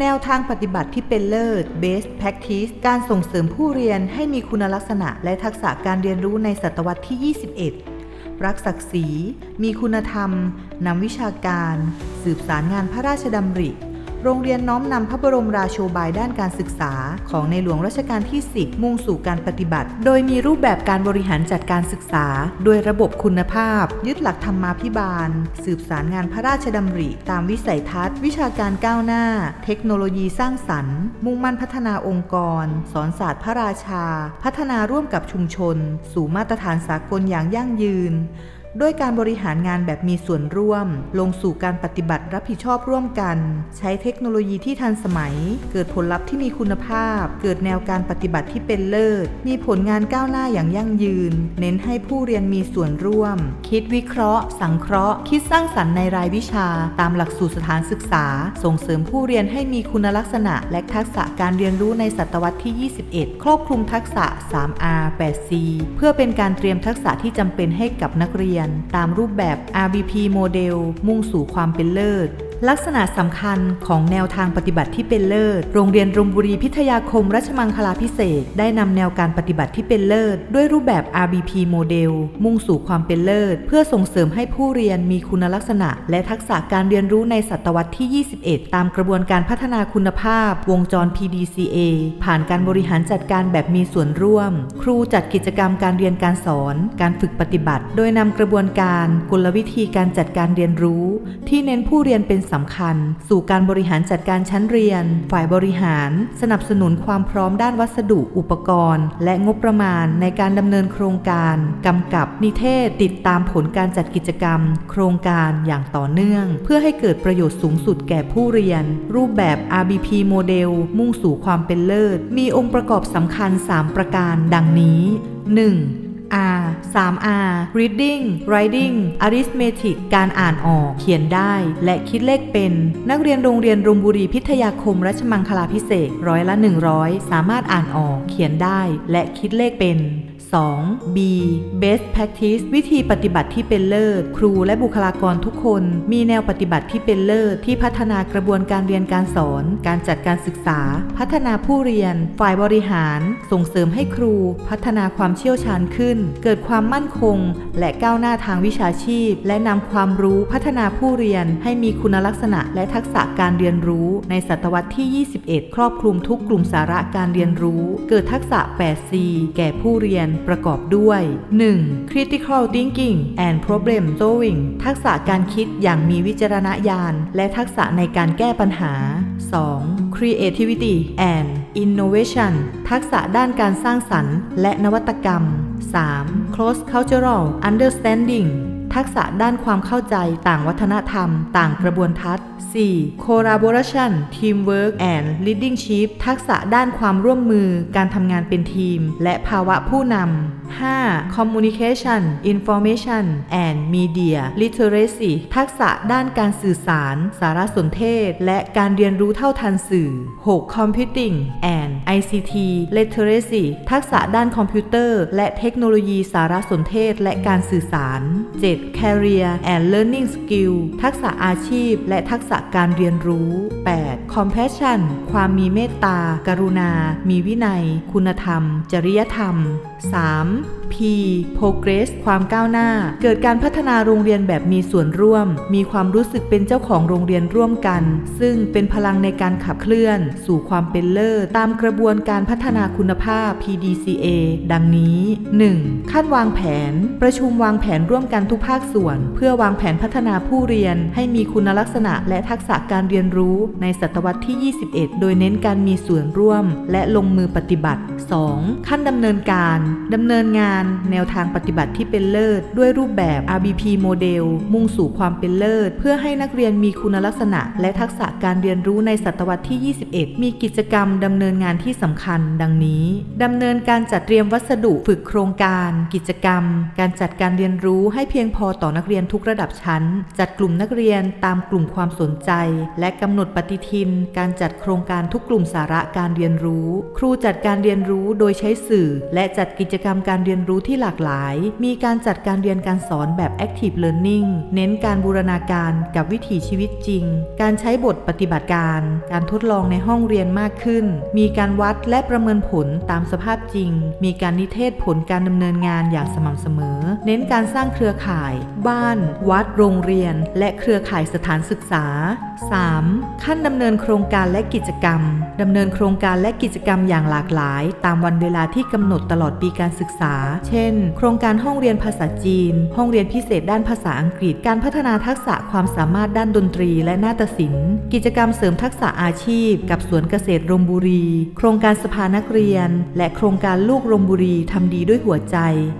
แนวทางปฏิบัติที่เป็นเลิศ Best Practice การส่งเสริมผู้เรียนให้มีคุณลักษณะและทักษะการเรียนรู้ในศตวรรษที่ 21 รักศักดิ์ศรี มีคุณธรรม นำวิชาการ สืบสารงานพระราชดำริ โรงเรียนน้อมนำพระบรมราโชบายด้านการศึกษา ของในหลวงรัชกาลที่ 10 มุ่งสู่การปฏิบัติ โดยมีรูปแบบการบริหารจัดการศึกษา โดยระบบคุณภาพ ยึดหลักธรรมาภิบาล สืบสารงานพระราชดำริ ตามวิสัยทัศน์ วิชาการก้าวหน้า เทคโนโลยีสร้างสรรค์ มุ่งมั่นพัฒนาองค์กร สอนศาสตร์พระราชา พัฒนาร่วมกับชุมชน สู่มาตรฐานสากลอย่างยั่งยืน ด้วยการบริหารงานแบบมีส่วนร่วม ลงสู่การปฏิบัติรับผิดชอบร่วมกัน ใช้เทคโนโลยีที่ทันสมัย เกิดผลลัพธ์ที่มีคุณภาพ เกิดแนวการปฏิบัติที่เป็นเลิศ มีผลงานก้าวหน้าอย่างยั่งยืน เน้นให้ผู้เรียนมีส่วนร่วม คิดวิเคราะห์ สังเคราะห์ คิดสร้างสรรค์ในรายวิชา ตามหลักสูตรสถานศึกษา ส่งเสริมผู้เรียนให้มีคุณลักษณะ และทักษะการเรียนรู้ในศตวรรษที่ 21 ครอบคลุมทักษะ 3R 8C เพื่อเป็นการเตรียมทักษะที่จำเป็นให้กับนักเรียนตามรูปแบบ RBP โมเดลมุ่งสู่ความเป็นเลิศ ลักษณะสำคัญของแนวทางปฏิบัติที่เป็นเลิศ โรงเรียนรุมบุรีพิทยาคมรัชมังคลาพิเศษ ได้นำแนวการปฏิบัติที่เป็นเลิศ ด้วยรูปแบบ RBP โมเดล มุ่งสู่ความเป็นเลิศ เพื่อส่งเสริมให้ผู้เรียนมีคุณลักษณะ และทักษะการเรียนรู้ในศตวรรษที่ 21 ตามกระบวนการพัฒนาคุณภาพ วงจร PDCA ผ่านการบริหารจัดการแบบมีส่วนร่วม ครูจัดกิจกรรมการเรียนการสอน การฝึกปฏิบัติ โดยนำกระบวนการกลวิธีการจัดการเรียนรู้ ที่เน้นผู้เรียนเป็นสำคัญ สู่การบริหารจัดการชั้นเรียน ฝ่ายบริหาร สนับสนุนความพร้อมด้านวัสดุอุปกรณ์ และงบประมาณในการดำเนินโครงการกำกับนิเทศติดตามผลการจัดกิจกรรม โครงการอย่างต่อเนื่อง เพื่อให้เกิดประโยชน์สูงสุดแก่ผู้เรียน รูปแบบ RBP โมเดลมุ่งสู่ความเป็นเลิศ มีองค์ประกอบสำคัญ 3 ประการดังนี้ 1. R 3R reading writing arithmetic การอ่านออก เขียนได้ และคิดเลขเป็น นักเรียนโรงเรียนรุมบุรีพิทยาคมรัชมังคลาพิเศษร้อยละ 100 สามารถอ่านออก เขียนได้ และคิดเลขเป็น 2. B Best Practice วิธีปฏิบัติที่เป็นเลิศ ครูและบุคลากรทุกคน มีแนวปฏิบัติที่เป็นเลิศ ที่พัฒนากระบวนการเรียนการสอน การจัดการศึกษา พัฒนาผู้เรียน ฝ่ายบริหาร ส่งเสริมให้ครู พัฒนาความเชี่ยวชาญขึ้น เกิดความมั่นคง และก้าวหน้าทางวิชาชีพ และนำความรู้พัฒนาผู้เรียน ให้มีคุณลักษณะและทักษะการเรียนรู้ ในศตวรรษที่ 21 ครอบคลุมทุกกลุ่มสาระการเรียนรู้ เกิดทักษะ 8C แก่ผู้เรียนประกอบด้วย 1. critical thinking and problem solving ทักษะการคิดอย่างมีวิจารณญาณ และทักษะในการแก้ปัญหา 2. creativity and innovation ทักษะด้านการสร้างสรรค์ และนวัตกรรม 3. cross cultural understanding ทักษะด้านความเข้าใจต่างวัฒนธรรม ต่างกระบวนทัศน์ 4. collaboration teamwork and leadership ทักษะด้านความร่วมมือ การทำงานเป็นทีม และภาวะผู้นำ 5. communication information and media literacy ทักษะด้านการสื่อสาร สารสนเทศ และการเรียนรู้เท่าทันสื่อ 6. computing and ICT literacy ทักษะด้านคอมพิวเตอร์ และเทคโนโลยีสารสนเทศและการสื่อสาร 7. Career and learning skill ทักษะอาชีพ และทักษะการเรียนรู้ 8. compassion ความมีเมตตา กรุณา มีวินัย คุณธรรม จริยธรรม 3. P progress ความก้าวหน้า เกิดการพัฒนาโรงเรียนแบบมีส่วนร่วม มีความรู้สึกเป็นเจ้าของโรงเรียนร่วมกัน ซึ่งเป็นพลังในการขับเคลื่อน สู่ความเป็นเลิศตามกระบวนการพัฒนาคุณภาพ PDCA ดังนี้ 1. ขั้นวางแผน ประชุมวางแผนร่วมกันทุกภาคส่วน เพื่อวางแผนพัฒนาผู้เรียนให้มีคุณลักษณะและทักษะการเรียนรู้ในศตวรรษที่ 21 โดยเน้นการมีส่วนร่วม และลงมือปฏิบัติ 2. ขั้นดำเนินการดำเนินงานแนวทางปฏิบัติที่เป็นเลิศ ด้วยรูปแบบ RBP โมเดลมุ่งสู่ความเป็นเลิศ เพื่อให้นักเรียนมีคุณลักษณะ และทักษะการเรียนรู้ในศตวรรษที่ 21 มีกิจกรรมดำเนินงานที่สำคัญ ดังนี้ดำเนินการจัดเตรียมวัสดุฝึกโครงการ กิจกรรม การจัดการเรียนรู้ให้เพียงพอต่อนักเรียนทุกระดับชั้น จัดกลุ่มนักเรียนตามกลุ่มความสนใจ และกำหนดปฏิทิน การจัดโครงการทุกกลุ่มสาระการเรียนรู้ ครูจัดการเรียนรู้โดยใช้สื่อ และจัดกิจกรรมการเรียนรู้ที่หลากหลาย มีการจัดการเรียนการสอนแบบ Active Learning เน้นการบูรณาการกับวิถีชีวิตจริง การใช้บทปฏิบัติการ การทดลองในห้องเรียนมากขึ้น มีการวัดและประเมินผลตามสภาพจริง มีการนิเทศผลการดำเนินงานอย่างสม่ำเสมอ เน้นการสร้างเครือข่ายบ้าน วัด โรงเรียน และเครือข่ายสถานศึกษา 3. ขั้นดำเนินโครงการและกิจกรรมดำเนินโครงการและกิจกรรมอย่างหลากหลาย ตามวันเวลาที่กำหนดตลอดปีการศึกษา เช่น โครงการห้องเรียนภาษาจีน ห้องเรียนพิเศษด้านภาษาอังกฤษ การพัฒนาทักษะความสามารถด้านดนตรีและนาฏศิลป์ กิจกรรมเสริมทักษะอาชีพ กับสวนเกษตรรมบุรี โครงการสภานักเรียน และโครงการลูกรมบุรีทำดีด้วยหัวใจ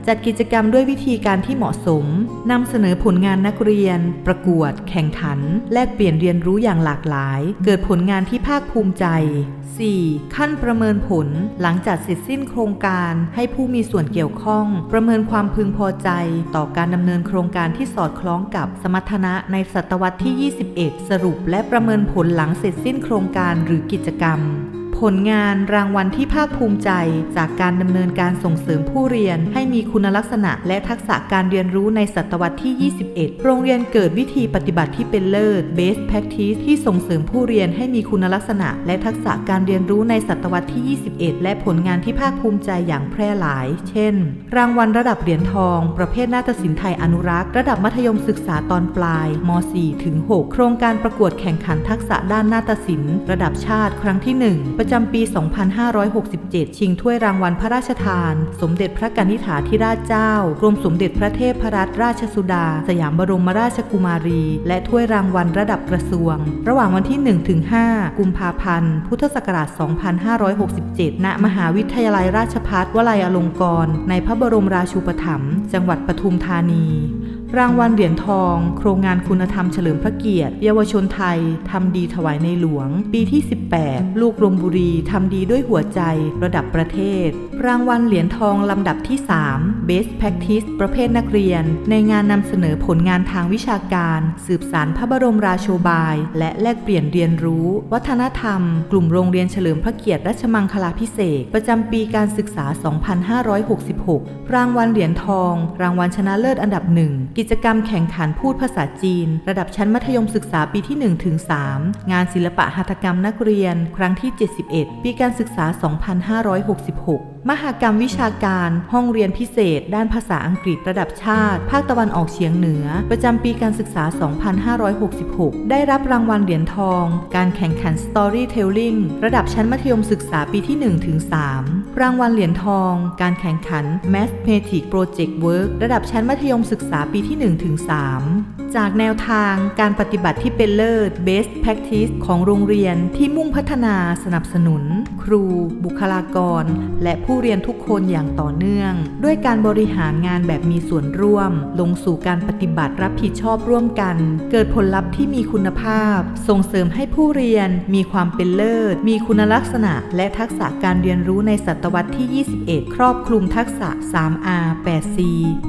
จัดกิจกรรมด้วยวิธีการที่เหมาะสมนำเสนอผลงานนักเรียน ประกวด แข่งขัน แลกเปลี่ยนเรียนรูู้้อย่างหลากหลาย เกิดผลงานที่ภาคภูมิใจ 4. ขั้นประเมินผลหลังจากเสร็จสิ้นโครงการให้ผู้มีส่วนเกี่ยวข้อง ประเมินความพึงพอใจ ต่อการดำเนินโครงการที่สอดคล้องกับสมรรถนะในศตวรรษที่ 21 สรุปและประเมินผลหลังเสร็จสิ้นโครงการหรือกิจกรรม ผลงานรางวัลที่ภาคภูมิใจ จากการดำเนินการส่งเสริมผู้เรียน ให้มีคุณลักษณะและทักษะการเรียนรู้ในศตวรรษที่ 21 โรงเรียนเกิดวิธีปฏิบัติที่เป็นเลิศ Best Practice ที่ส่งเสริมผู้เรียนให้มีคุณลักษณะ และทักษะการเรียนรู้ในศตวรรษที่ 21 และผลงานที่ภาคภูมิใจอย่างแพร่หลาย เช่น รางวัลระดับเหรียญทอง ประเภทนาฏศิลป์ไทยอนุรักษ์ ระดับมัธยมศึกษาตอนปลายม .4 ถึง 6 โครงการประกวดแข่งขันทักษะด้านนาฏศิลป์ ระดับชาติครั้งที่ 1 ประจำปี 2567 ชิงถ้วยรางวัลพระราชทาน สมเด็จพระกนิษฐาธิราชเจ้า กรมสมเด็จพระเทพรัตนราชสุดา สยามบรมราชกุมารี และถ้วยรางวัลระดับกระทรวง ระหว่างวันที่ 1-5 กุมภาพันธ์ พุทธศักราช 2567 ณ มหาวิทยาลัยราชภัฏวลัยอลงกรณ์ในพระบรมราชูปถัมภ์ จังหวัดปทุมธานี รางวัลเหรียญทอง โครงงานคุณธรรมเฉลิมพระเกียรติ เยาวชนไทย ทำดีถวายในหลวง ปีที่ 18 ลูกรมบุรี ทำดีด้วยหัวใจ ระดับประเทศ รางวัลเหรียญทองลำดับที่ 3 Best Practice ประเภทนักเรียน ในงานนำเสนอผลงานทางวิชาการ สืบสารพระบรมราโชบาย และแลกเปลี่ยนเรียนรู้ วัฒนธรรม กลุ่มโรงเรียนเฉลิมพระเกียรติรัชมังคลาภิเศษประจำปีการศึกษา 2566 รางวัลเหรียญทอง รางวัลชนะเลิศอันดับหนึ่งกิจกรรมแข่งขันพูดภาษาจีน ระดับชั้นมัธยมศึกษาปีที่ 1 ถึง 3 งานศิลปะหัตถกรรมนักเรียน ครั้งที่ 71 ปีการศึกษา 2566 มหากรรมวิชาการห้องเรียนพิเศษ ด้านภาษาอังกฤษระดับชาติ ภาคตะวันออกเฉียงเหนือ ประจำปีการศึกษา 2566 ได้รับรางวัลเหรียญทอง การแข่งขัน Storytelling ระดับชั้นมัธยมศึกษาปีที่1ถึง3รางวัลเหรียญทอง การแข่งขัน Mathematic Project Work ระดับชั้นมัธยมศึกษาปีที่1ถึง3 จากแนวทางการปฏิบัติที่เป็นเลิศ Best Practice ของโรงเรียนที่มุ่งพัฒนาสนับสนุน ครู บุคลากร และผู้เรียนทุกคนอย่างต่อเนื่อง ด้วยการบริหารงานแบบมีส่วนร่วม ลงสู่การปฏิบัติรับผิดชอบร่วมกัน เกิดผลลัพธ์ที่มีคุณภาพ ส่งเสริมให้ผู้เรียนมีความเป็นเลิศ มีคุณลักษณะ และทักษะการเรียนรู้ในศตวรรษที่ 21 ครอบคลุมทักษะ 3R 8C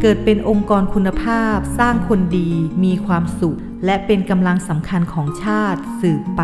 เกิดเป็นองค์กรคุณภาพ สร้างคนดีมีความสุข และเป็นกำลังสำคัญของชาติสืบไป